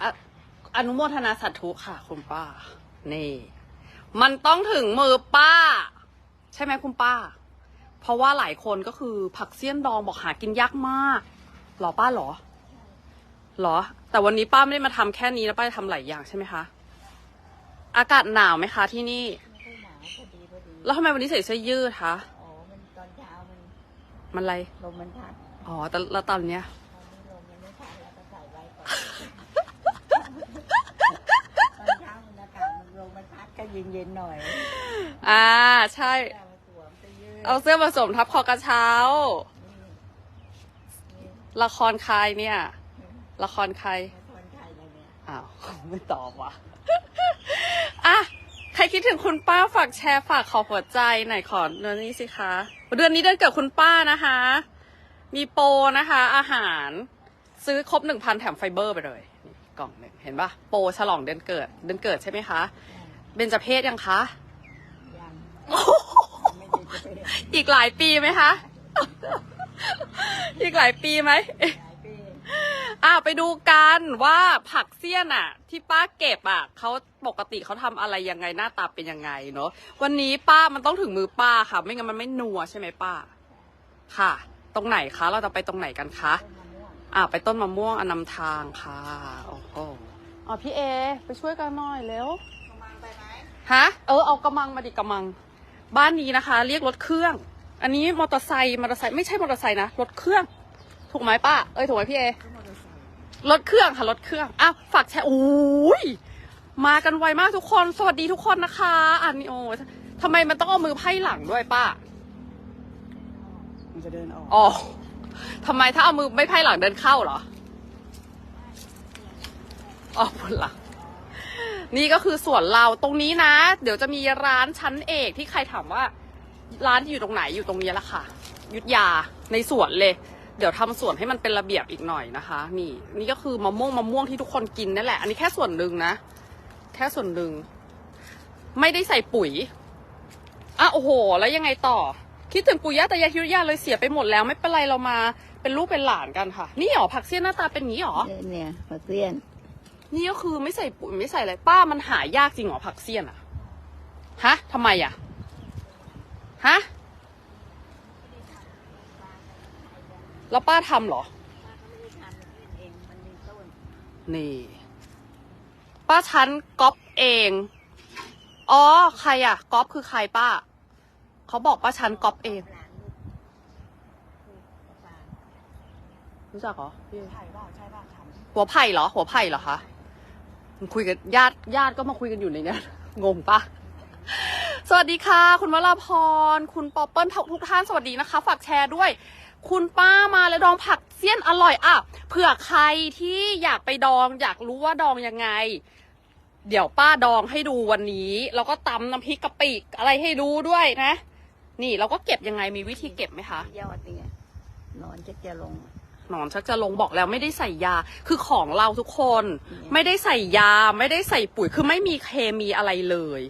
อะอนุโมทนาสัตธุค่ะ คุณป้า นี่ มันต้องถึงมือป้า ใช่ไหมคุณป้า เพราะว่าหลายคนก็คือผักเสี้ยนดองบอกหากินยากมากหรอป้าหรอหรอ แต่วันนี้ป้าไม่ได้มาทำแค่นี้นะป้าจะทำหลายอย่างใช่ไหมคะ อากาศหนาวไหมคะที่นี่ไม่ค่อยหนาวพอดีพอดีแล้วทำไมวันนี้ใส่เสื้อยืดคะ อ๋อ มันตอนเช้ามัน มันอะไร ลมมันพัด อ๋อ แต่แล้วตอนเนี้ย ตอนนี้ลมมันไม่พัดแล้วก็ใส่ไว้ก่อนตอนเช้ามันอากาศมันลมมันพัดก็ เย็นเย็นๆหน่อยอ่าใช่ เอามาสวมไปยืดเอาเสื้อผสมทับคอกระเช้านี่นี่ละครใครเนี่ย ละครใคร มาทวนไทยเลยเนี่ยอ้าว ไม่ตอบว่ะ อะ ใครคิดถึงคุณป้าฝากแชร์ฝากขอหัวใจหน่อยขอเดือนนี้สิคะ เดือนนี้เดือนเกิดคุณป้านะคะ มีโปรนะคะ อาหารซื้อครบหนึ่งพันแถมไฟเบอร์ไปเลยนี่กล่องหนึ่งเห็นปะโปรฉลองเดือนเกิด เดือนเกิดใช่ไหมคะ เบญจเพศยังคะ ยังไม่ได้จะไปหลายอีกหลายปีไหมคะ อีกหลายปีไหมปีอะไปดูกันว่าผักเสี้ยนอะ ที่ป้าเก็บอะเขาปกติเขาทำอะไรยังไงหน้าตาเป็นยังไงเนาะวันนี้ป้ามันต้องถึงมือป้าค่ะ ไม่งั้นมันไม่นัวใช่ไหมป้า ค่ะ ตรงไหนคะ เราจะไปตรงไหนกันคะต้นมะม่วงอะไปต้นมะม่วงอนนำทางค่ะโอ้โหอ๋อพี่เอ ไปช่วยกันหน่อยเร็ว ฮะ เออเอากระมังมาดิกระมัง บ้านนี้นะคะ เรียกรถเครื่อง อันนี้มอเตอร์ไซค์มอเตอร์ไซค์ไม่ใช่มอเตอร์ไซค์นะรถเครื่อง ถูกไหมป้าเอ้ยถูกไหมพี่เอก็มอเตอร์ไซค์รถเครื่องค่ะรถเครื่องอ้าวฝากแชร์โอ้ยมากันไวมากทุกคน สวัสดีทุกคนนะคะอันนี้โอ้ทำไมมันต้องเอามือไพ่หลังด้วยป้ามันจะเดินออกอ๋อทำไมถ้าเอามือไม่ไพ่หลังเดินเข้าเหรออ๋อบนหลัง นี่ก็คือสวนเราตรงนี้นะ เดี๋ยวจะมีร้านชั้นเอกที่ใครถามว่า ร้านอยู่ตรงไหนอยู่ตรงนี้ละค่ะ ยุทธยาในสวนเลย เดี๋ยวทำสวนให้มันเป็นระเบียบอีกหน่อยนะคะ นี่ นี่ก็คือมะม่วงมะม่วงที่ทุกคนกินนั่นแหละ อันนี้แค่ส่วนหนึ่งนะ แค่ส่วนหนึ่งไม่ได้ใส่ปุ๋ยอะโอ้โห แล้วยังไงต่อ คิดถึงปู่ย่าตายายยุทธยาเลยเสียไปหมดแล้วไม่เป็นไรเรามาเป็นลูกเป็นหลานกันค่ะ นี่หรอผักเสี้ยนหน้าตาเป็นงนี้หรอเนี่ยผักเนี่ยน นี่ก็คือไม่ใส่ปุ๋ยไม่ใส่อะไรป้ามันหายากจริงเหรอผักเสี้ยนอะฮะทำไมอะฮะแล้วป้าทำเหรอ นี่ ป้าชั้นก๊อปเอง อ๋อ ใครอะก๊อปคือใครป้า เขาบอกป้าชั้นก๊อปเอง รู้จักเหรอหัวไผ่เหรอ หัวไผ่เหรอคะ คุยกันญาติญาติก็มาคุยกันอยู่ในเนี้ยงงปะสวัสดีค่ะ คุณวราพร คุณปอเปิ้ลทุกท่านสวัสดีนะคะ ฝากแชร์ด้วย คุณป้ามาแล้วดองผักเสี้ยนอร่อยอะเผื่อใครที่อยากไปดอง อยากรู้ว่าดองยังไง เดี๋ยวป้าดองให้ดูวันนี้แล้วก็ตำน้ำพริกกะปิอะไรให้ดูด้วยนะ นี่เราก็เก็บยังไงมีวิธีเก็บไหมคะยอดเนี่ยนอนจะจะลง หนอนชักจะลงบอกแล้วไม่ได้ใส่ยา คือของเราทุกคนอืมไม่ได้ใส่ยาไม่ได้ใส่ปุ๋ยคือไม่มีเคมีอะไรเลย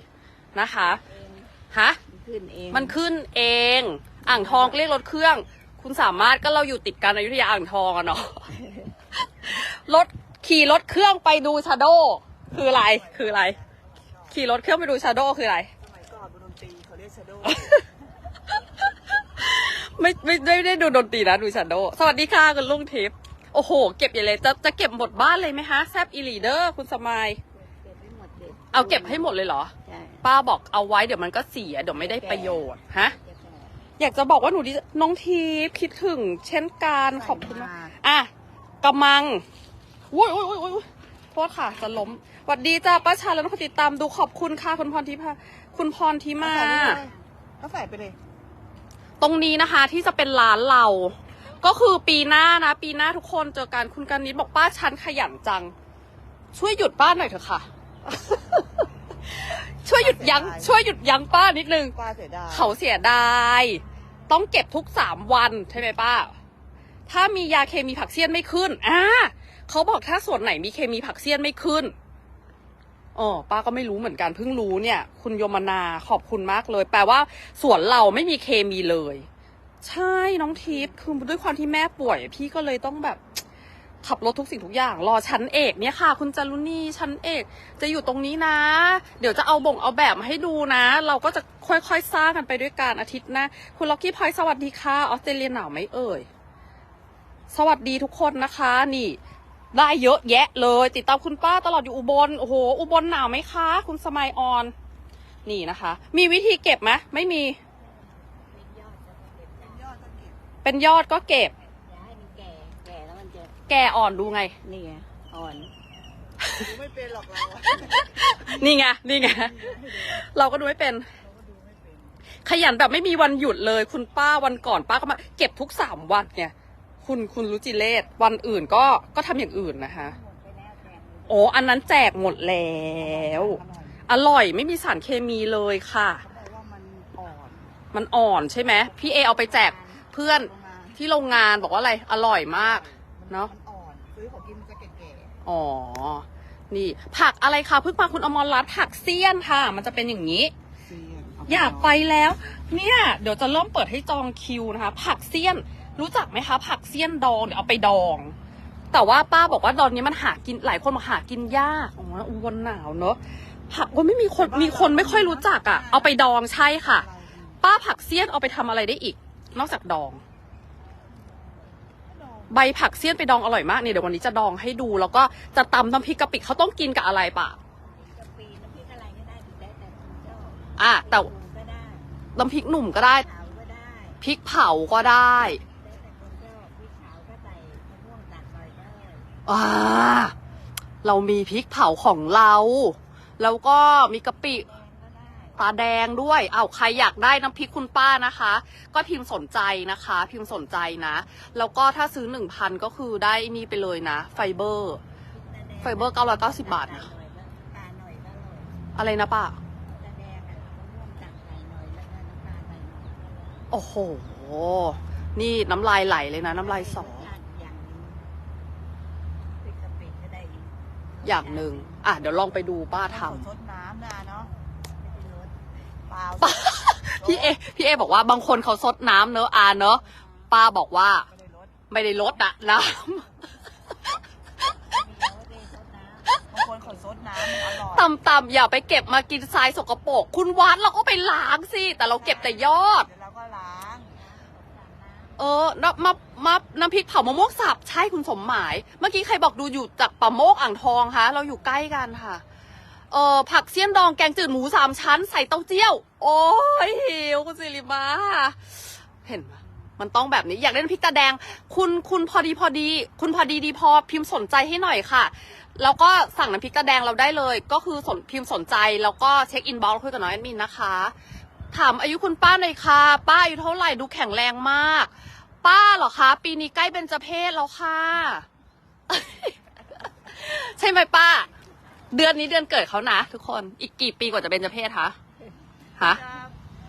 นะคะเองฮะมันขึ้นเองมันขึ้นเอง อ่างทองเรียกรถเครื่อง คุณสามารถก็เราอยู่ติดกันอยุธยาอ่างทองอะเนาะรถขี่รถเครื่องไปดูชาโดคืออะไรคืออะไร ขี่รถเครื่องไปดูชาโดคืออะไรสมัยก่อนบนดนตรีเขาเรียกชาโด ไม่ไม่ไม่ได้ดูดนตรีนะดูชาโด สวัสดีค่ะคุณลุงทิพย์โอ้โห เก็บใหญ่เลยจะจะเก็บหมดบ้านเลยไหมคะแซบอีหลีเดอร์คุณสมายเก็บไม่หมดเด็ดเอาเก็บให้หมดเลยเหรอ ใช่ป้าบอกเอาไว้เดี๋ยวมันก็เสียเดี๋ยวไม่ได้ประโยชน์ฮะจะแก่อยากจะบอกว่าหนูดีน้องทีพคิดถึง เช่นกันขอบคุณมากใส่มากอะกำมังอุ้ยอุ้ยอุ้ยอุ้ยโทษค่ะจะล้มหวัดดีจ้าป้าชาแล้วคนติดตามดูขอบคุณค่ะคุณพรทิพาคุณพรทิมา ก็ใส่ไปเลย ตรงนี้นะคะที่จะเป็นร้านเรา ก็คือปีหน้านะ ปีหน้าทุกคนเจอกันคุณกันนิดบอกป้าฉันขยันจัง ช่วยหยุดป้าหน่อยเถอะค่ะ ช่วยหยุดยัง้งช่วยหยุดยั้งป้านิดนึง ป้าเสียดายเขาเสียดาย ต้องเก็บทุกสามวันใช่ไหมป้า ถ้ามียาเคมีผักเสี้ยนไม่ขึ้นอ่าเขาบอกถ้าส่วนไหนมีเคมีผักเสี้ยนไม่ขึ้น อ๋อป้าก็ไม่รู้เหมือนกันเพิ่งรู้เนี่ย คุณโยมนาขอบคุณมากเลย แปลว่าสวนเราไม่มีเคมีเลย ใช่น้องทิพย์คือด้วยความที่แม่ป่วย พี่ก็เลยต้องแบบ ขับรถทุกสิ่งทุกอย่าง รอชั้นเอกเนี่ยค่ะ คุณจารุณีชั้นเอก จะอยู่ตรงนี้นะ เดี๋ยวจะเอาบ่งเอาแบบมาให้ดูนะ เราก็จะค่อยๆสร้างกันไปด้วยกันอาทิตย์หนะคุณล็อกกี้พอยสวัสดีค่ะออสเตรเลียหนาวไหมเอ่ยสวัสดีทุกคนนะคะ นี่ ได้เยอะแยะเลย ติดตามคุณป้าตลอดอยู่อุบลโอ้โหอุบลหนาวไหมคะ คุณสมัยออน นี่นะคะ มีวิธีเก็บไหมไม่มี เป็นยอดก็เก็บ อย่าให้มันแก่แก่แล้วมันจะแก่อ่อนดูไง นี่ไงอ่อนดูไม่เป็นหรอกเราอะนี่ไงนี่ไงเราก็ดูไม่เป็นขยันแบบไม่มีวันหยุดเลย คุณป้าวันก่อนป้าก็มา เก็บทุกสามวันไง คุณคุณรุจิเลศวันอื่นก็ก็ทำอย่างอื่นนะคะหมดไปแล้วแก่หมดโอ้อันนั้นแจกหมดแล้ว อร่อยอร่อยไม่มีสารเคมีเลยค่ะเขาบอกว่ามันอ่อนมันอ่อนใช่ไหมพี่เอเอาไปแจกเพื่อนโรงงานที่โรงงานบอกว่าอะไรอร่อยมาก เนอะ มันอ่อน ซื้อของกินมันจะแก่อ๋อ นี่ ผักอะไรคะเพิ่งมาคุณอมรรัตน์ผักเสี้ยนค่ะ มันจะเป็นอย่างนี้ ๆเสียนเอยากไปแล้ว เนี่ย เดี๋ยวจะเริ่มเปิดให้จองคิวนะคะ ผักเสี้ยน รู้จักไหมคะ ผักเสี้ยนดองเดี๋ยวเอาไปดอง แต่ว่าป้าบอกว่าตอนนี้มันหากินหลายคนบอกหากินยากอ๋ออุบลหนาวเนอะผักก็ไม่มีคนมีคนไม่ค่อยรู้จักอะ่ะ เอาไปดองใช่ค่ะ ป้าผักเสี้ยนเอาไปทำอะไรได้อีก นอกจากดอง ใบผักเสี้ยนไปดองอร่อยมากนี่เดี๋ยววันนี้จะดองให้ดู แล้วก็จะตำน้ำพริกกะปิเขาต้องกินกับอะไรปะกะปิน้ำพริกอะไรก็ได้ถึงได้แต่คุณชอบอะแต่ปรุงก็ได้น้ำพริกหนุ่มก็ได้ขาวก็ได้พริกเผาก็ได้ อ่าเรามีพริกเผาของเรา แล้วก็มีกะปิตาแดงด้วย เอ้าใครอยากได้น้ำพริกคุณป้านะคะ ก็พิมพ์สนใจนะคะ พิมพ์สนใจนะ แล้วก็ถ้าซื้อหนึ่งพันก็คือได้นี่ไปเลยนะ ไฟเบอร์ ไฟเบอร์990บาทนะตาหน่อยก็อร่อยอะไรนะป้าตาแดงอะมะม่วงตัดใส่หน่อยแล้วก็น้ำตาโอ้โห นี่น้ำลายไหลเลยนะ น้ำลายสองหนึ่งพริกกะปิก็ได้อีก อย่างหนึ่งอะเดี๋ยวลองไปดูป้าทต้องซดน้ำนะเนาะไม่ได้ลดเปล่าำพี่เอพี่เอบอกว่าบางคนเขาซดน้ำเนอะอาเนอะป้าบอกว่า ไม่ได้ลดไม่ได้ลดอะน้ไม่ได้ลดไม่ได้ลดนะบางคนเขาซดน้ำมันอร่อยำต่ำๆอย่าไปเก็บมากินทรายสกปรกคุณวัดเราก็ไปล้างสิ แต่เราเก็บแต่ยอดเดี๋ยวเราก็ล้าง เออน้ำมามาน้ำพริกเผามะม่วงสับใช่คุณสมหมาย เมื่อกี้ใครบอกดูอยู่จากป่าโมกอ่างทองคะเราอยู่ใกล้กันค่ะ เออผักเสี้ยนดองแกงจืดหมูสามชั้นใส่เต้าเจี้ยว โอ้ยหิวคุณสิริมา เห็นไหมมันต้องแบบนี้อยากได้น้ำพริกตาแดง คุณคุณพอดีพอดี คุณพอดีดีพอพิมพ์สนใจให้หน่อยค่ะ แล้วก็สั่งน้ำพริกตาแดงเราได้เลย ก็คือสนพิมพ์สนใจแล้วก็เช็คอินบ็อกซ์คุยกับน้องแอดมินนะคะ ถามอายุคุณป้าหน่อยค่ะ ป้าอายุเท่าไหร่ดูแข็งแรงมาก ป้าเหรอคะ ปีนี้ใกล้เป็นจะเพศแล้วค่ะ ใช่ไหมป้า เดือนนี้เดือนเกิดเขานะทุกคน อีกกี่ปีกว่าจะเป็นจะเพศคะฮะ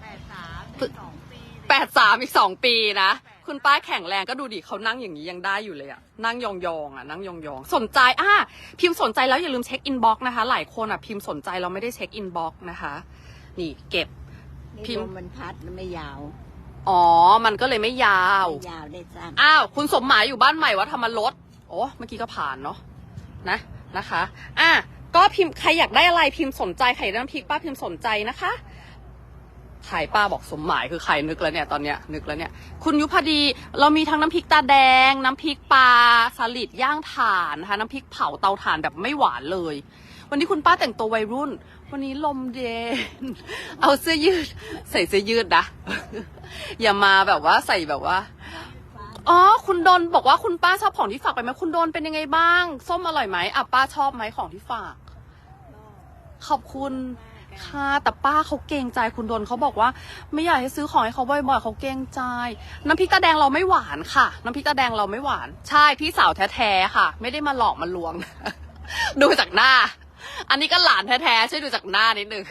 แปดสามอีกสองปีแปดสามอีกสองปีนะ คุณป้าแข็งแรงก็ดูดิเขานั่งอย่างนี้ยังได้อยู่เลยอะนั่งยองๆอะนั่งยองๆสนใจอะพิมพ์สนใจแล้วอย่าลืมเช็คอินบ็อกซ์นะคะ หลายคนอะพิมพ์สนใจเราไม่ได้เช็คอินบ็อกซ์นะคะ นี่เก็บนี่พิมพ์ลมมันพัดแล้วไม่ยาว อ๋อ มันก็เลยไม่ยาวไม่ยาวได้สั้นอ้าว คุณสมหมายอยู่บ้านใหม่วัดธรรมรสโอ้เมื่อกี้ก็ผ่านเนาะ นะ นะคะ อะ ก็พิมพ์ใครอยากได้อะไรพิมพ์สนใจใครอยากได้น้ำพริกป้าพิมพ์สนใจนะคะ ขายป้าบอกสมหมายคือใครนึกแล้วเนี่ยตอนเนี้ยนึกแล้วเนี่ย คุณยุพดีเรามีทั้งน้ำพริกตาแดง น้ำพริกปลาสลิดย่างถ่านนะคะน้ำพริกเผาเตาถ่านแบบไม่หวานเลย วันนี้คุณป้าแต่งตัววัยรุ่น วันนี้ลมเย็น เอาเสื้อยืด ใส่เสื้อยืดนะ อย่ามาแบบว่าใส่แบบว่า อ๋อ คุณโดนบอกว่าคุณป้าชอบของที่ฝากไปไหมคุณโดนเป็นยังไงบ้าง ส้มอร่อยไหมอะป้าชอบไหมของที่ฝาก ขอบคุณค่ะแต่ป้าเขาเกรงใจคุณโดนเขาบอกว่า ไม่อยากให้ซื้อของให้เขาบ่อยๆเขาเกรงใจ น้ำพริกตาแดงเราไม่หวานค่ะ น้ำพริกตาแดงเราไม่หวาน ใช่พี่สาวแท้ๆค่ะ ไม่ได้มาหลอกมาลวง ดูจากหน้า อันนี้ก็หลานแท้ๆช่วยดูจากหน้านิดนึง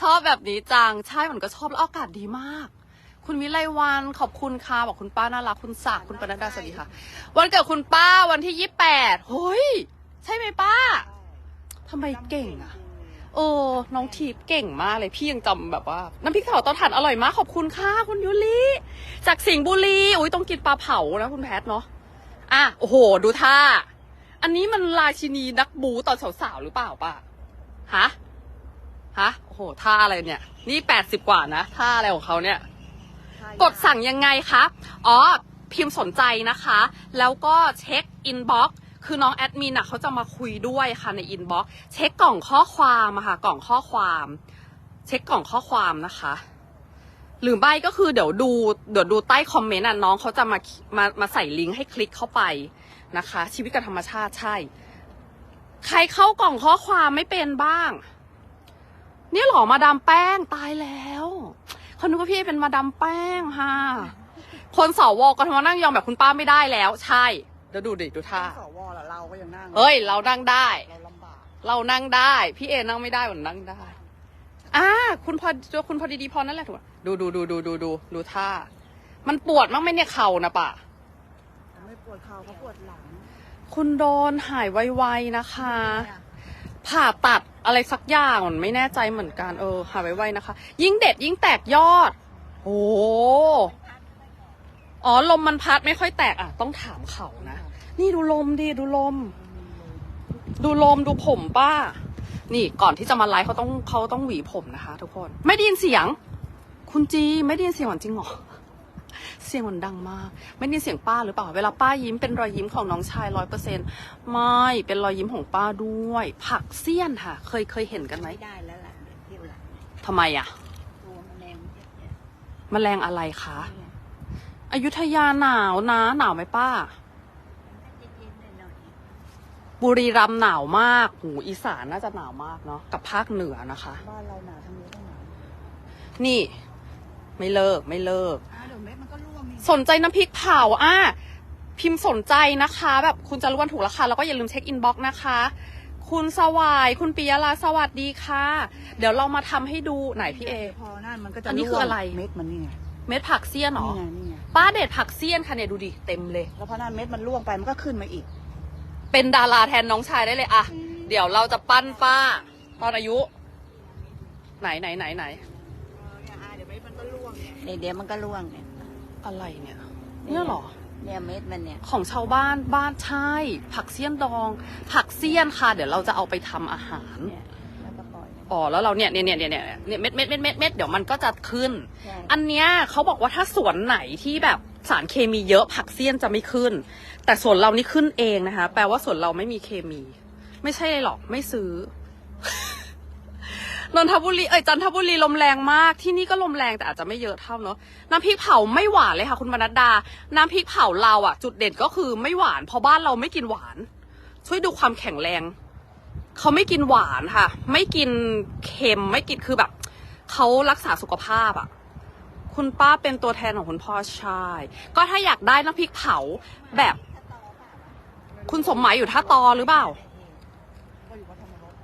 ชอบแบบนี้จัง ใช่มันก็ชอบแล้วอากาศดีมาก คุณวิไลวันขอบคุณค่ะบอกคุณป้าน่ารักคุณศักดิ์คุณปนัดดาสวัสดีค่ะ วันเกิดคุณป้าวันที่ยี่แปดเฮ้ย ใช่ไหมป้าทำไมเก่งอะโอ้น้องทีปเก่งมากเลยพี่ยังจำแบบว่า น้ำพริกเผาเตาถ่านอร่อยมากขอบคุณค่ะคุณยุลิจากสิงห์บุรีอุ้ยต้องกินปลาเผานะคุณแพทเนาะอะโอ้โห ดูท่า อันนี้มันราชินีนักบูตอนสาวๆหรือเปล่าป้าฮะฮะโอ้โหท่าอะไรเนี่ย นี่แปดสิบกว่านะท่าอะไรของเขาเนี่ย กดสั่งยังไงคะอ๋อพิมพ์สนใจนะคะ แล้วก็เช็คอินบ็อกซ์คือน้องแอดมินอะเขาจะมาคุยด้วยค่ะในอินบ็อกซ์เช็คกล่องข้อความอะค่ะ กล่องข้อความ เช็คกล่องข้อความนะคะ หรือไม่ก็คือเดี๋ยวดู เดี๋ยวดูใต้คอมเมนต์อะน้องเขาจะมามามาใส่ลิงก์ให้คลิกเข้าไป นะคะ ชีวิตกับธรรมชาติใช่ ใครเข้ากล่องข้อความไม่เป็นบ้าง เนี่ยเหรอมาดามแป้งตายแล้วเขานึกว่าพี่เป็นมาดามแป้งค่ะคนสวกทมนั่งยองแบบคุณป้าไม่ได้แล้ว ใช่เดี๋ยวดูดิดูท่าสวเหรอเราก็ยังนั่งเฮ้ย เรานั่งได้เราลำบากเรานั่งได้ พี่เอนั่งไม่ได้ผมนั่งได้อ่าคุณพอคุณพอดีๆพอนั่นแหละถูกไหมดูดูดูดูดูดูดูท่า มันปวดมั้งไหมเนี่ยเข่านะป่ะไม่ปวดเข่าเขาปวดหลัง คุณโดนหายไวๆนะคะ ผ่าตัดอะไรสักอย่างมันไม่แน่ใจเหมือนกันเออ หายไวๆนะคะ ยิ่งเด็ดยิ่งแตกยอด โอ้อ๋อลมมันพัดไม่ค่อยแตกอะ ต้องถามเขานะ นี่ดูลมดิดูลม ดูลมดูผมป้า นี่ก่อนที่จะมาไลฟ์เขาต้องเขาต้องหวีผมนะคะ ทุกคน ไม่ได้ยินเสียง คุณจีไม่ได้ยินเสียงหวานจริงเหรอ เสียงมันดังมาก ไม่ได้ยินเสียงป้าหรือเปล่า เวลาป้ายิ้มเป็นรอยยิ้มของน้องชายร้อยเปอร์เซ็นไม่ เป็นรอยยิ้มของป้าด้วย ผักเสี้ยนค่ะ เคยเคยเห็นกันไหมไม่ได้แล้วล่ะเดี๋ยวเที่ยวหลังเนี่ยทำไมอะตัวแมลงเยอะแยะแมลงอะไรคะเนี่ยอยุธยาหนาวนะ หนาวไหมป้า มันก็เย็นๆหน่อยบุรีรัมย์หนาวมากหูอีสานน่าจะหนาวมากเนาะกับภาคเหนือนะคะบ้านเราหนาทั้งนี้ทั้งหนาวนี่ไม่เลิกไม่เลิกอะ สนใจน้ำพริกเผาอะพิมพ์สนใจนะคะ แบบคุณจะรู้วันถูกราคาแล้วก็อย่าลืมเช็คอินบ็อกซ์นะคะ คุณสวาย คุณปิยาลาสวัสดีค่ะ เดี๋ยวเรามาทำให้ดูไหนพี่เอ พอนั่นมันก็จะอันนี้คืออะไร เม็ดมันนี่ไงเม็ดผักเสี้ยนเหรอ นี่ไงนี่ไงป้าเด็ดผักเสี้ยนค่ะเนี่ยดูดิเต็มเลย แล้วพอนั่นเม็ดมันร่วงไปมันก็ขึ้นมาอีก เป็นดาราแทนน้องชายได้เลยอะเดี๋ยวเราจะปั้นป้า ตอนอายุ ไหนไหนไหนไหน เดี๋ยวเม็ดมันก็ร่วงเนี่ยเดี๋ยวมันก็ร่วงเนี่ย อะไรเนี่ย เนี่ยเหรอ เนี่ยเม็ดมันเนี่ย ของชาวบ้านบ้านใช่ผักเสี้ยนดอง ผักเสี้ยนค่ะ เดี๋ยวเราจะเอาไปทำอาหารเนี่ยแล้วก็ปล่อยเนี่ยอ๋อแล้วเราเนี่ยเนี่ยเนี่ยเนี่ยเนี่ยเนี่ยเม็ดเม็ดเม็ดเม็ดเม็ดเดี๋ยวมันก็จะขึ้นใช่อันเนี้ยเขาบอกว่าถ้าสวนไหนที่แบบสารเคมีเยอะผักเสี้ยนจะไม่ขึ้น แต่สวนเรานี่ขึ้นเองนะคะ แปลว่าสวนเราไม่มีเคมี ไม่ใช่เลยหรอกไม่ซื้อ นนทบุรีเอ้ยจันทบุรีลมแรงมากที่นี่ก็ลมแรงแต่อาจจะไม่เยอะเท่าเนาะน้ำพริกเผาไม่หวานเลยค่ะ คุณมนัดดา น้ำพริกเผาเราอะจุดเด่นก็คือไม่หวานเพราะบ้านเราไม่กินหวาน ช่วยดูความแข็งแรงเขาไม่กินหวานค่ะ ไม่กินเค็มไม่กินคือแบบเขารักษาสุขภาพอะคุณป้าเป็นตัวแทนของคุณพ่อใช่ก็ถ้าอยากได้น้ำพริกเผาแบบ คุณสมหมายอยู่ท่าตอหรือเปล่า ก็อยู่วัดธรรมรส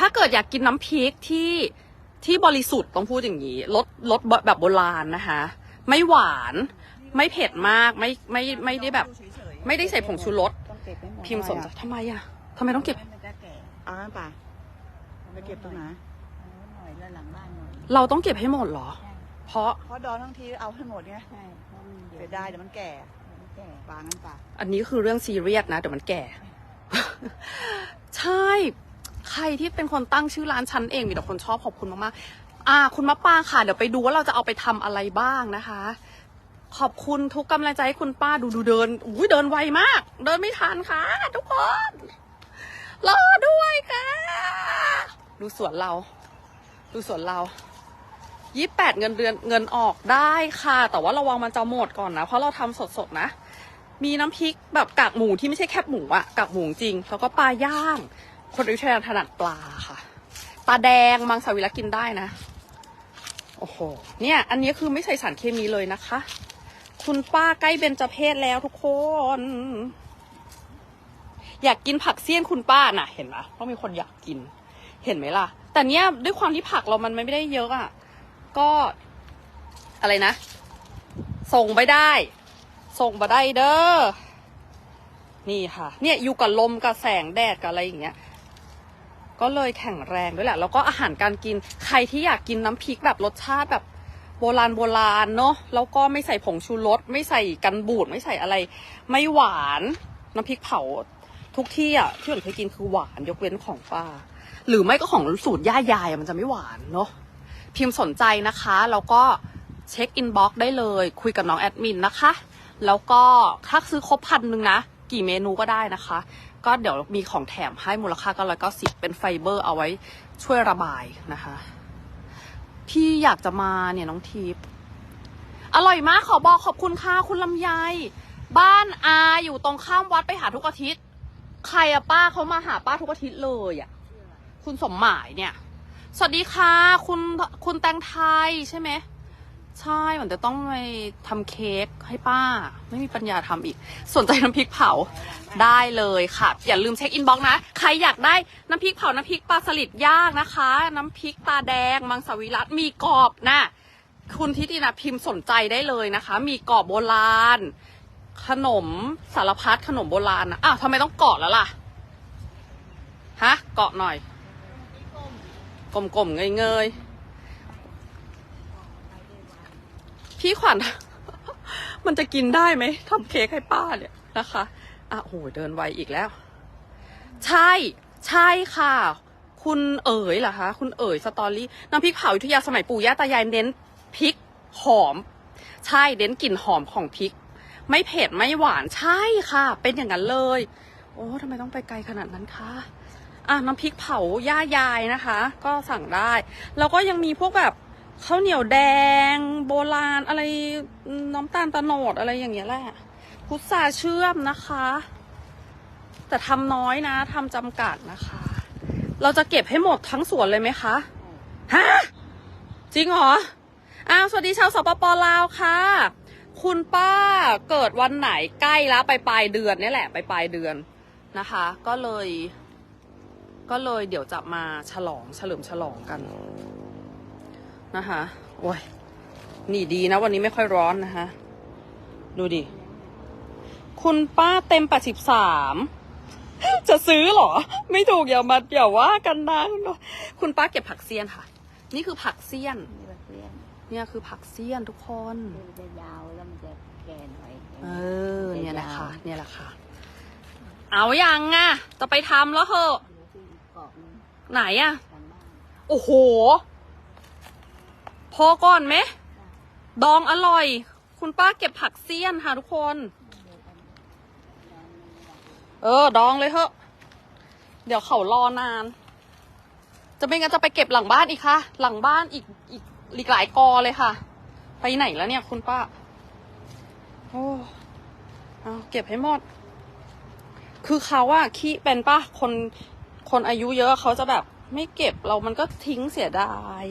ถ้าเกิดอยากกินน้ำพริกที่ที่บริสุทธิ์ต้องพูดอย่างนี้รสรสแบบโบราณนะคะ ไม่หวานไม่เผ็ดมากไม่ไม่ไม่ได้แบบเฉยๆไม่ได้ใส่ผงชูรสต้องเก็บไว้หมดพิมพ์สนใจทำไมอะทำไมต้องเก็บมันก็แก่เอางั้นป่ะไปเก็บตรงไหนเอาหน่อยแล้วหลังบ้านหน่อยเราต้องเก็บให้หมดเหรอใช่เพราะเพราะดอนทั้งทีเอาให้หมดไงใช่เพราะมันเดี๋ยวเสียดายเดี๋ยวมันแก่มันแก่ปางั้นป่ะอันนี้คือเรื่องซีเรียสนะเดี๋ยวมันแก่ ใช่ ใครที่เป็นคนตั้งชื่อร้านฉันเองมีแต่คนชอบขอบคุณมากๆอ่า คุณมะปางค่ะ เดี๋ยวไปดูว่าเราจะเอาไปทำอะไรบ้างนะคะ ขอบคุณทุกกำลังใจให้คุณป้าดูดูเดินอุ้ยเดินไวมาก เดินไม่ทันค่ะ ทุกคนรอด้วยค่ะ ดูสวนเรา ดูสวนเรายี่แปดเงินเดือนเงินออกได้ค่ะ แต่ว่าระวังมันจะหมดก่อนนะ เพราะเราทำสดๆนะ มีน้ำพริกแบบกากหมูที่ไม่ใช่แคบหมูอะกากหมูจริง แล้วก็ปลาย่าง คนอยุธยาถนัดปลาค่ะ ปลาแดงมังสวิรัตกินได้นะ โอ้โห เนี่ย อันนี้คือไม่ใส่สารเคมีเลยนะคะ คุณป้าใกล้เบญจเพศแล้วทุกคน อยากกินผักเสี้ยนคุณป้าน่ะ เห็นไหมต้องมีคนอยากกิน เห็นไหมล่ะ แต่เนี้ยด้วยความที่ผักเรามันไม่ได้เยอะอะก็อะไรนะ ส่งไปได้ ส่งมาได้เด้อ นี่ค่ะ เนี่ยอยู่กับลมกับแสงแดดกับอะไรอย่างเงี้ย ก็เลยแข็งแรงด้วยแหละ แล้วก็อาหารการกินใครที่อยากกินน้ำพริกแบบรสชาติแบบโบราณโบราณเนาะแล้วก็ไม่ใส่ผงชูรสไม่ใส่กันบูดไม่ใส่อะไร ไม่หวานน้ำพริกเผาทุกที่อะที่หนเคยกินคือหวานยกเว้นของป้า หรือไม่ก็ของสูตรย่ายายมันจะไม่หวานเนาะพิมพ์สนใจนะคะแล้วก็เช็คอินบ็อกซ์ได้เลย คุยกับน้องแอดมินนะคะ แล้วก็ถ้าซื้อครบพันหนึ่งนะ กี่เมนูก็ได้นะคะ ก็เดี๋ยวมีของแถมให้มูลค่าก็ร้อยเก้าสิบเป็นไฟเบอร์เอาไว้ช่วยระบายนะคะ ที่อยากจะมาเนี่ยน้องทิพย์อร่อยมากขอบอกขอบคุณค่ะคุณลำไยบ้านอาอยู่ตรงข้ามวัดไปหาทุกอาทิตย์ ใครอะป้าเขามาหาป้าทุกอาทิตย์เลยอะคุณสมหมายเนี่ย สวัสดีค่ะ คุณคุณแตงไทยใช่ไหม ใช่เหมือนจะต้องไปทำเค้กให้ป้า ไม่มีปัญญาทำอีก สนใจน้ำพริกเผาได้เลยค่ะ อย่าลืมเช็คอินบ็อกซ์นะ ใครอยากได้น้ำพริกเผา น้ำพริกปลาสลิดย่างนะคะ น้ำพริกตาแดง มังสวิรัตมีกรอบนะ คุณทิตินาพิมพ์สนใจได้เลยนะคะ มีกรอบโบราณ ขนมสารพัดขนมโบราณนะอ้าวทำไมต้องเกาะแล้วล่ะ ฮะ เกาะหน่อยกลมๆเงยๆ พี่ขวัญ มันจะกินได้ไหมทำเค้กให้ป้าเนี่ยนะคะอะโอ้โหเดินไวอีกแล้ว ใช่ ใช่ค่ะ คุณเอ๋ยเหรอคะ คุณเอ๋ยสตอรี่น้ำพริกเผาอยุธยาสมัยปู่ย่าตายายเน้นพริกหอม ใช่เน้นกลิ่นหอมของพริก ไม่เผ็ดไม่หวานใช่ค่ะ เป็นอย่างนั้นเลย โอ้ทำไมต้องไปไกลขนาดนั้นคะอะน้ำพริกเผาย่ายายนะคะ ก็สั่งได้ แล้วก็ยังมีพวกแบบ ข้าวเหนียวแดง โบราณอะไรน้ำตาลตะโนดอะไรอย่างเงี้ยแหละพุทราเชื่อมนะคะ แต่ทำน้อยนะทำจำกัดนะคะ เราจะเก็บให้หมดทั้งสวนเลยไหมคะฮะจริงเหรออ้าวสวัสดีชาวสปปลาวค่ะ คุณป้าเกิดวันไหนใกล้แล้วไปปลายเดือนนี่แหละ ไปปลายเดือนนะคะ ก็เลย ก็เลยเดี๋ยวจะมาฉลองเฉลิมฉลองกัน นะคะ โอ้ย นี่ดีนะ วันนี้ไม่ค่อยร้อนนะคะ ดูดิ คุณป้าเต็มแปดสิบสาม จะซื้อเหรอ ไม่ถูกอย่ามาอย่าว่ากันนะคุณป้าเก็บผักเสี้ยนค่ะ นี่คือผักเสี้ยนมีแบบเลี้ยงเนี่ยคือผักเสี้ยนทุกคนมันจะยาวแล้วมันจะแก่หน่อยเออ เนี่ยแหละค่ะ เนี่ยแหละค่ะ เอายังอะจะไปทำแล้วเหอะดูที่เกาะมันไหนอะกันบ้างโอ้โหพ อก่อนไหม ดองอร่อย คุณป้าเก็บผักเสี้ยนค่ะทุกคน เออ ดองเลยเหอะ เดี๋ยวเขารอนาน จะไม่งั้นจะไปเก็บหลังบ้านอีกค่ะ หลังบ้านอีกอีกอีกหลายกอเลยค่ะ ไปไหนแล้วเนี่ยคุณป้า โอ้เอาเก็บให้หมด คือเขาอะขี้เป็นปะคนคนอายุเยอะเขาจะแบบไม่เก็บเรามันก็ทิ้งเสียดาย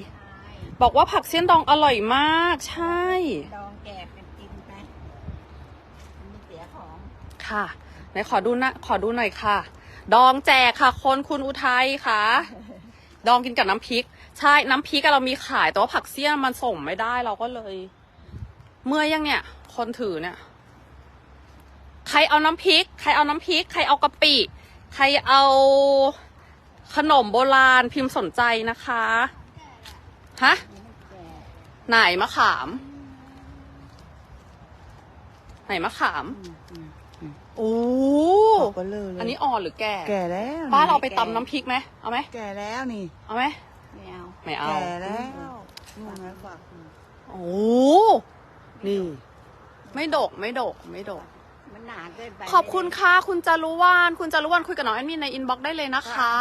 บอกว่าผักเสี้ยนดองอร่อยมาก ใช่ ดองแก่เป็นกินไปมันไม่เสียของค่ะ ไหนขอดูนะ ขอดูหน่อยค่ะ ดองแจกค่ะ คนคุณอุทัยค่ะ ดองกินกับน้ำพริก ใช่ น้ำพริกอะเรามีขาย แต่ว่าผักเสี้ยนมันส่งไม่ได้เราก็เลย เมื่อยยังเนี่ย คนถือเนี่ย ใครเอาน้ำพริก ใครเอาน้ำพริก ใครเอากะปิ ใครเอาขนมโบราณพิมพ์สนใจนะคะ ฮะมันไม่แก่ไหนมะขาม ไหนมะขามอืมอืมโอ้ออกไปเลยเลยอันนี้อ่อนหรือแก่ แก่แล้วป้าเรานี่ไปตำน้ำพริกไหมเอาไหมแก่แล้วนี่ เอาไหมไม่เอาไม่เอาแก่แล้วนู่นนะฝากโอ้นี่ ไม่ดกไม่ดกไม่ดกมัน หนาเกินไปขอบคุณค่ะคุณจารุวานคุณจารุวานคุยกับน้องแอดมินในอินบ็อกซ์ได้เลยนะคะ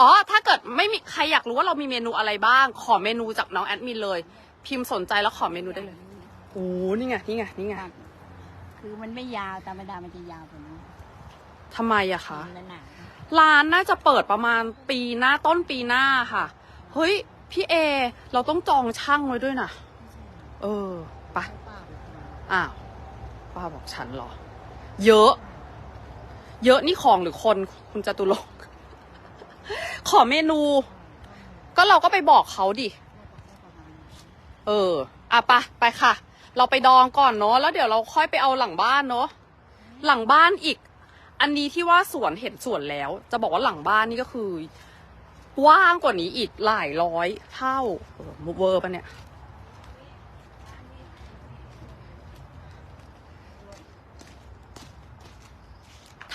อ๋อ ถ้าเกิดไม่มีใครอยากรู้ว่าเรามีเมนูอะไรบ้าง ขอเมนูจากน้องแอดมินเลย พิมพ์สนใจแล้วขอเมนูได้เลยโอ้นี่ไงนี่ไงนี่ไงคือมันไม่ยาวธรรมดามันจะยาวกว่านี้ทำไมอะคะมันหนาร้านน่าจะเปิดประมาณปีหน้าต้นปีหน้าค่ะ เฮ้ย พี่เอ เราต้องจองช่างไว้ด้วยนะ เออ ไปะป้าไปทำอ้าว ป้าบอกฉันเหรอ เยอะ เยอะนี่ของหรือคนคุณจตุรงค์ขอเมนู ก็เราก็ไปบอกเขาดิ เอออะปะไปค่ะ เราไปดองก่อนเนาะแล้วเดี๋ยวเราค่อยไปเอาหลังบ้านเนาะหลังบ้านอีก อันนี้ที่ว่าสวนเห็นสวนแล้ว จะบอกว่าหลังบ้านนี่ก็คือ ว่างกว่านี้อีกหลายร้อยเท่าเออเวอร์ปะเนี่ย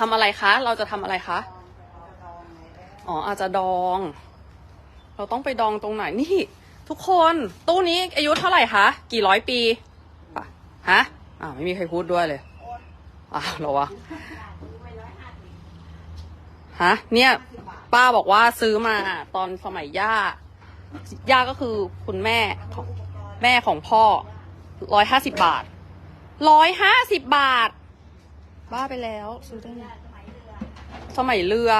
ทำอะไรคะ เราจะทำอะไรคะ อ๋ออาจจะดอง เราต้องไปดองตรงไหนนี่ ทุกคนตู้นี้อายุเท่าไหร่คะ กี่ร้อยปีฮะอ่าวไม่มีใครพูดด้วยเลยอ้าวเหรอวะฮะเนี่ย ป้าบอกว่าซื้อมาตอนสมัยย่า ย่าก็คือคุณแม่ของแม่ของพ่อร้อยห้าสิบบาทร้อยห้าสิบบาท บ้าไปแล้ว ซื้อได้ไงสมัยเรือ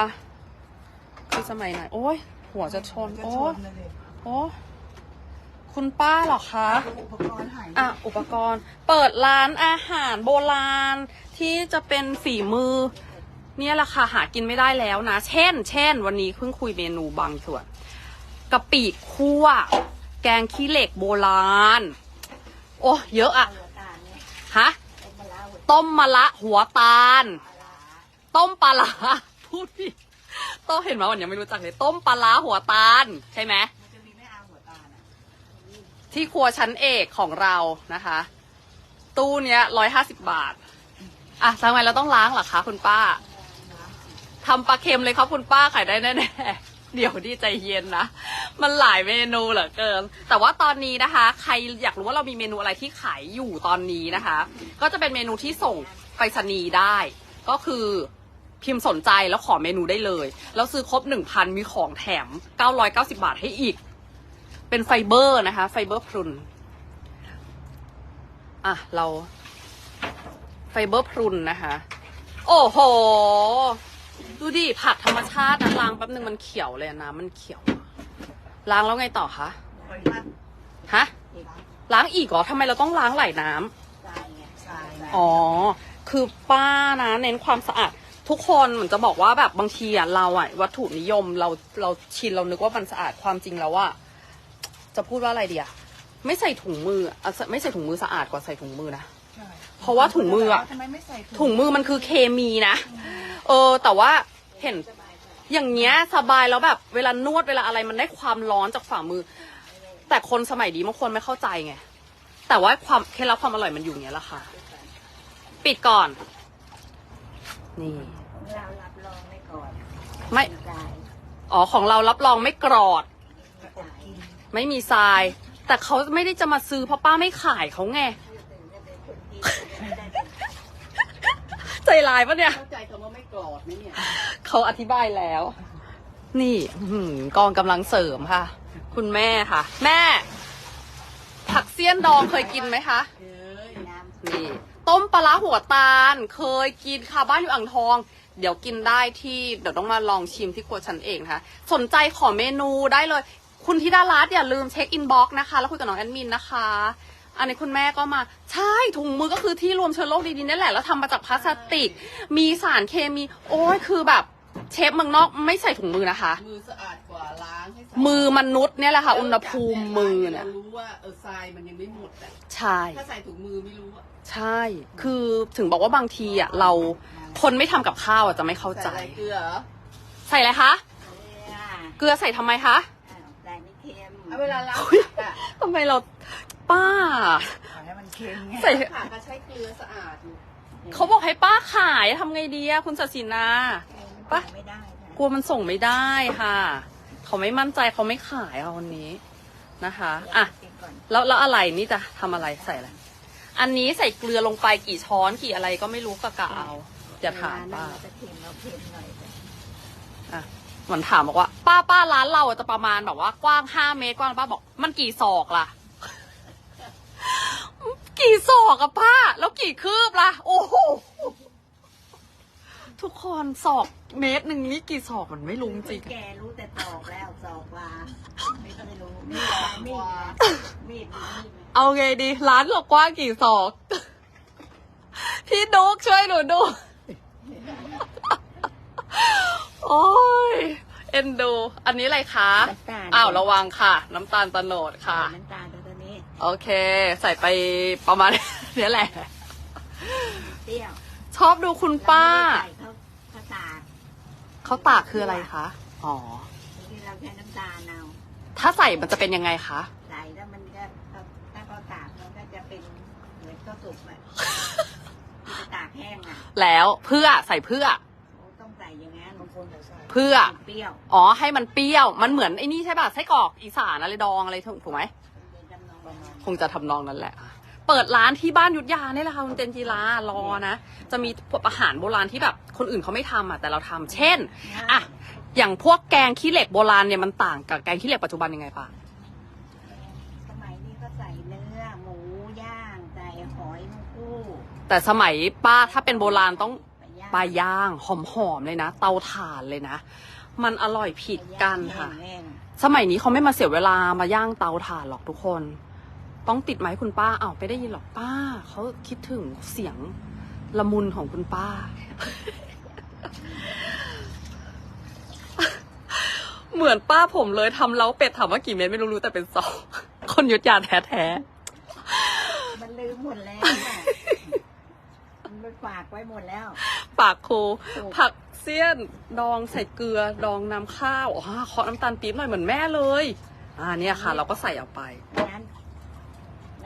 คือสมัยไหน โอ้ย หัวจะชนจะโอ้ชยนเลยดิโอ้คุณป้าเหรอคะ อุปกรณ์หายอะ อุปกรณ์ เปิดร้านอาหารโบราณ ที่จะเป็นฝีมือ เนี่ยแหละค่ะ หากินไม่ได้แล้วนะ เช่น เช่น วันนี้เพิ่งคุยเมนูบางส่วนกะปิคั่ว แกงขี้เหล็กโบราณ โอ้ เยอะอะหัวตาลเนี่ยฮะ ต้มมะละหัวตาล ต้มปลาร้าพูดผิดต้มเห็นไหมวันยังไม่รู้จักเลย ต้มปลาร้าหัวตาล ใช่ไหมมไมที่ครัวชั้นเอกของเรานะคะ ตู้เนี้ยร้อยห้าสิบบาท อะทำไมเราต้องล้างหรอคะคุณป้าทำปลาเค็มเลยครับคุณป้าขายได้แน่ๆ เดี๋ยวดีใจเย็นนะ มันหลายเมนูเหลือเกิน แต่ว่าตอนนี้นะคะ ใครอยากรู้ว่าเรามีเมนูอะไรที่ขายอยู่ตอนนี้นะคะ ก็จะเป็นเมนูที่ส่งไปรษณีย์ได้ ก็คือพิมพ์สนใจแล้วขอเมนูได้เลย แล้วซื้อครบหนึ่งพันมีของแถมเก้าร้อยเก้าสิบาทให้อีก เป็นไฟเบอร์นะคะ ไฟเบอร์พรุน อะ เรา ไฟเบอร์พรุนนะคะ โอ้โห ดูดิผักธรรมชาตินะล้างแป๊บนึงมันเขียวเลยอะน้ำมันเขียวล้างแล้วไงต่อคะคอยพัดฮะอีกล้างอีกเหรอทำไมเราต้องล้างหลายน้ำทรายไงทรายนะอ๋อ คือป้านะเน้นความสะอาดทุกคนเหมือนจะบอกว่าแบบบางทีอะเราอะวัตถุนิยมเราเราชินเรานึกว่ามันสะอาดความจริงแล้วว่า จะพูดว่าอะไรดีอะไม่ใส่ถุงมืออะไม่ใส่ถุงมือสะอาดกว่าใส่ถุงมือนะใช่เพราะว่าถุงมืออะทำไมไม่ใส่ถุงมือมันคือเคมีนะ เออ แต่ว่าเห็นอย่างเงี้ยสบายแล้วแบบเวลานวดเวลาอะไรมันได้ความร้อนจากฝ่ามือ แต่คนสมัยนี้บางคนไม่เข้าใจไง แต่ว่าความเคล็ดลับความอร่อยมันอยู่อย่างเงี้ยแหละค่ะ ปิดก่อน นี่เรารับรองไว้ก่อนไม่อ๋อของเรารับรองไม่กรอด ไม่มีทราย แต่เขาไม่ได้จะมาซื้อเพราะป้าไม่ขายเขาไง ใจร้ายปะเนี่ย เข้าใจคำว่าไม่กรอดไหมเนี่ย เขาอธิบายแล้ว นี่อื้อหือกองกำลังเสริมค่ะ คุณแม่ค่ะ แม่ ผักเสี้ยนดองเคยกินไหมคะ เอ้ยน้ำนี่ ต้มปลาร้าหัวตาล เคยกินค่ะบ้านอยู่อ่างทอง เดี๋ยวกินได้ที่เดี๋ยวต้องมาลองชิมที่ครัวฉันเองนะคะสนใจขอเมนูได้เลย คุณธิดารัตน์อย่าลืมเช็คอินบ็อกซ์นะคะ แล้วคุยกับน้องแอดมินนะคะ อันนี้คุณแม่ก็มา ใช่ถุงมือก็คือที่รวมเชื้อโรคดีๆนี่แหละ แล้วทำมาจากพลาสติก มีสารเคมี โอ้ยคือแบบเชฟเมืองนอกไม่ใส่ถุงมือนะคะ มือสะอาดกว่าล้างให้สะมือมนุษย์เนี่ยแหละค่ะอุณหภูมิมือเนี่ย เรารู้ว่าเออทรายมันยังไม่หมดอะใช่ ถ้าใส่ถุงมือไม่รู้อะใช่ คือถึงบอกว่าบางทีอะเราคนไม่ทำกับข้าวอะจะไม่เข้าใจ ใส่อะไรเกลือเหรอใส่อะไรคะ เกลือเกลือใส่ทำไมคะอ้าวใส่ไม่เค็มเอาเวลาล้างผักอะทำไมเรา ป้า ให้มันเค็มไงใส่ผักก็ใช้เกลือสะอาดอยู่เขาบอกให้ป้าขายทำไงดีอะคุณศศินา ปะ ไม่ได้ค่ะกลัวมันส่งไม่ได้ค่ะ เขาไม่มั่นใจเขาไม่ขายเอาวันนี้นะคะ อะกินก่อนแล้วแล้วอะไรนี่จะทำอะไรใส่อะไร อันนี้ใส่เกลือลงไปกี่ช้อนกี่อะไรก็ไม่รู้กะกะเอาอย่าถามป้า เวลนั้นเรจะเค็มเราเค็มหน่อยแต่อะเหมือนถามบอกว่า ป้าป้าร้านเราอะจะประมาณแบบว่ากว้างห้าเมตรกว้างป้าบอก มันกี่ศอกล่ะ กี่ศอกอะป้า แล้วกี่คืบล่ะ โอ้โห ทุกคนศอกเมตรหนึ่งนี่กี่ศอกมันไม่รู้จริงคนๆแกรู้แต่ตอกแล้วตอกว่าไม่ต้องไม่รู้มีดมีดมีดมีดเอาไงดี ร้านเรากว้างกี่ศอก พี่ดุกช่วยหนูดู โอ้ยเอ็นดู อันนี้อะไรคะน้ำตาลอ้าวระวังค่ะ น้ำตาลตะโนดค่ะ น้ำตาลตัวนี้ โอเค ใส่ไปประมาณนี้แหละ เปรี้ยวชอบดูคุณป้าใส่ข้าวข้าวสารเขาตากคืออะไรคะ อ๋อที่เราใช้น้ำตาลเอาถ้าใส่มันจะเป็นยังไงคะ ใส่แล้วมันก็ถ้าเขาตากมันก็จะเป็นเหมือนข้าวสุกอะที่ไปตากแห้งอะแล้วเพื่อใส่เพื่อ โอ้ต้องใส่อย่างงั้นบางคนใส่เพื่อ เปรี้ยวอ๋อ ให้มันเปรี้ยว มันเหมือนไอ้นี่ใช่ป่ะ ไส้กรอกอีสานอะไรดองอะไรถูกถูกไหม คงจะทำนองนั้นแหละ เปิดร้านที่บ้านยุทธยาเนี่ยแหละค่ะคุณเจนจีรารอนะ จะมีพวกอาหารโบราณที่แบบ คนอื่นเขาไม่ทำอะแต่เราทำเช่นอะอย่างพวกแกงขี้เหล็กโบราณเนี่ยมันต่างกับแกงขี้เหล็กปัจจุบันยังไงปะสมัยนี้ก็ใส่เนื้อหมูย่างใส่หอยนางกู้แต่สมัยป้าถ้าเป็นโบราณต้องไปย่างปลาย่างหอมๆเลยนะ เตาถ่านเลยนะ มันอร่อยผิดกันค่ะแห้งสมัยนี้เขาไม่มาเสียเวลามาย่างเตาถ่านหรอกทุกคน ต้องติดไหมคุณป้าอ้าวไม่ได้ยินหรอกป้า เขาคิดถึงเสียงละมุนของคุณป้า เหมือนป้าผมเลยทำเล้าเป็ดถามว่ากี่เม็ดไม่รู้รู้แต่เป็นสองคนยุดยาแท้ๆมันลืมหมดแล้วน่ะมันไปฝากไว้หมดแล้วๆปากโค ผักเสี้ยน ดองใส่เกลือ ดองน้ำข้าวอ๋อเคาะน้ำตาลปี๊บหน่อยเหมือนแม่เลย อ่าเนี่ยค่ะ เราก็ใส่ออกไป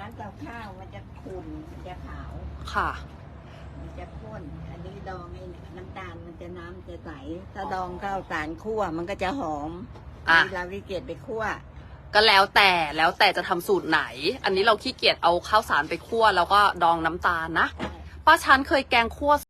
น้ำน้ำเต้าข้าวมันจะขุ่นมันจะขาว ค่ะ มันจะข้น อันนี้ดองไอ้น้ำตาลมันจะน้ำจะใส ถ้าดองข้าวสารคั่วมันก็จะหอมอะเราวิเกตไปคั่ว ก็แล้วแต่แล้วแต่จะทำสูตรไหน อันนี้เราขี้เกียจเอาข้าวสารไปคั่วแล้วก็ดองน้ำตาลนะป้าชันเคยแกงคั่ว